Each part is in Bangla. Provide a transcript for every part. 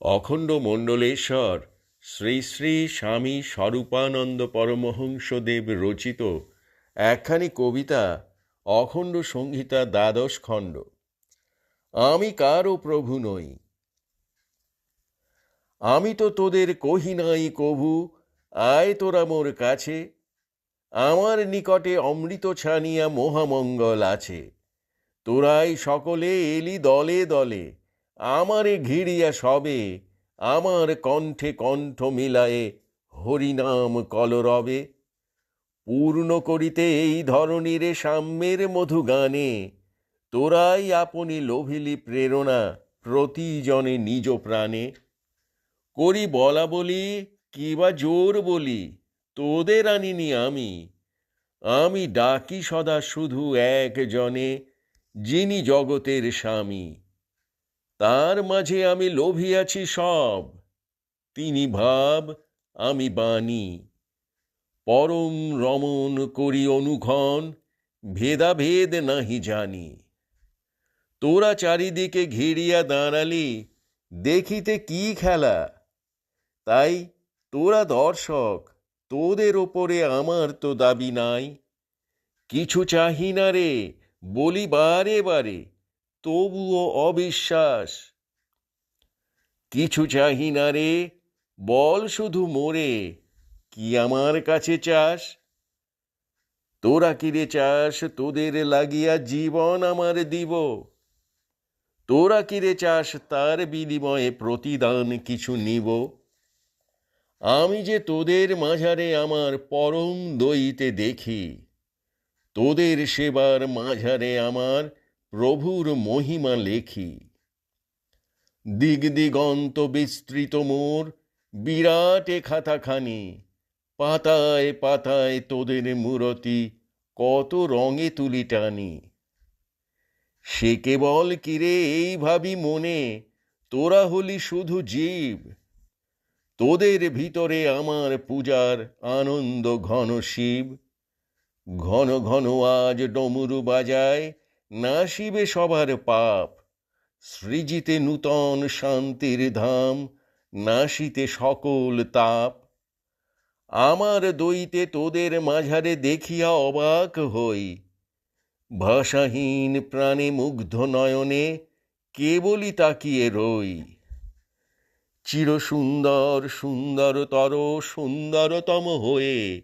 অখণ্ড মণ্ডলেশ্বর, শ্রী শ্রী স্বামী স্বরূপানন্দ পরমহংসদেব রচিত একখানি কবিতা, অখণ্ড সংহিতা দ্বাদশ খণ্ড। আমি কারও প্রভু নই। আমি তো তোদের কহি নাই কভু, আয় তোরা মোর কাছে। আমার নিকটে অমৃত ছানিয়া মহামঙ্গল আছে। তোরাই সকলে এলি দলে দলে। আমারে ঘিরিয়া সবে, আমার কণ্ঠে কণ্ঠ মিলায়ে হরিনাম কলরবে। পূর্ণ করিতে এই ধরনীর সাম্যের মধু গানে, তোরাই আপনি লোভিলি প্রেরণা প্রতিজনে নিজ প্রাণে। করি বলা বলি কিবা জোর বলি, তোদের আনিনি আমি। আমি ডাকি সদা শুধু একজনে, যিনি জগতের স্বামী। তার মাঝে আমি লোভিয়াছি সব। তিনি ভাব, আমি বাণী। পরম রমণ করি অনুক্ষণ ভেদাভেদ নাহি জানি। তোরা চারিদিকে ঘিরিয়া দাঁড়ালি, দেখিতে কি খেলা? তাই তোরা দর্শক, তোদের ওপরে আমার তো দাবি নাই। কিছু চাহি না রে বলি বারে বারে তবুও অবিশ্বাস। কিছু চাহি না রে, বল শুধু মোরে, কি আমার কাছে চাস? তোরা কিরে চাস? তোদের লাগিয়া জীবন আমার দিব। তোরা কিরে চাস? তার বিনিময়ে প্রতিদান কিছু নিব। আমি যে তোদের মাঝারে আমার পরম দইতে দেখি, তোদের সেবার মাঝারে আমার প্রভুর মহিমা লেখি। দিগ দিগন্ত বিস্তৃত মোর, বিরাটে খাতাখানি, পাতায় পাতায় তোদের মূরতি কত রঙে তুলি টানি। সে কেবল কিরে এই ভাবি মনে, তোরা হলি শুধু জীব। তোদের ভিতরে আমার পূজার আনন্দ ঘন শিব। ঘন ঘন আজ ডমরু বাজায় নাশিবে সবার পাপ। সৃজিতে নূতন শান্তির ধাম নাশিতে সকল তাপ। আমার দইতে তোদের মাঝারে দেখিয়া অবাক হই। ভাষাহীন প্রাণে মুগ্ধ নয়নে কেবলই তাকিয়ে রই। চির সুন্দর সুন্দরতর সুন্দরতম হয়ে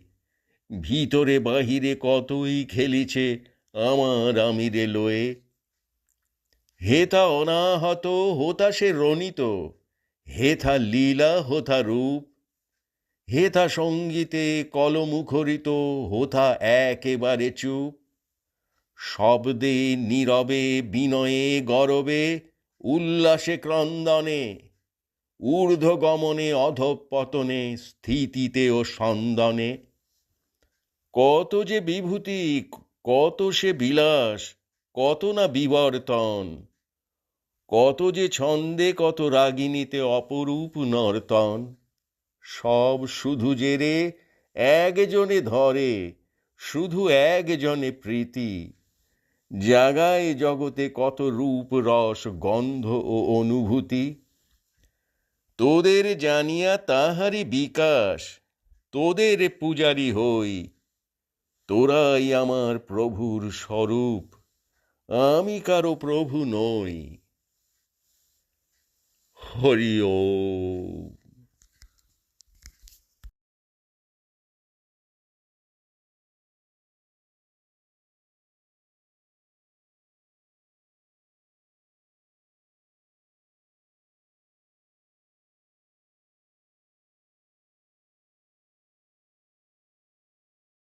ভিতরে বাহিরে কতই খেলিছে আমার আমিরে লয়ে। হেথা অনাহত হোতা সে রণিত। হেথা লীলা হোথা রূপ। হেথা সঙ্গীতে কলমুখরিত হোথা একেবারে চুপ। শব্দে, নীরবে, বিনয়ে, গরবে, উল্লাসে, ক্রন্দনে, ঊর্ধ্বগমনে, অধপতনে, স্থিতিতে ও সন্দনে। কত যে বিভূতি কত সে বিলাস, কত না বিবর্তন। কত যে ছন্দে, কত রাগিনীতে অপরূপ নর্তন। সব শুধু জেরে একজনে ধরে, শুধু একজনে প্রীতি। জাগায় জগতে কত রূপ, রস, গন্ধ ও অনুভূতি। তোদের জানিয়া তাহারি বিকাশ, তোদের পূজারি হই তোরাই আমার প্রভুর স্বরূপ আমি কারও প্রভু নই। হরি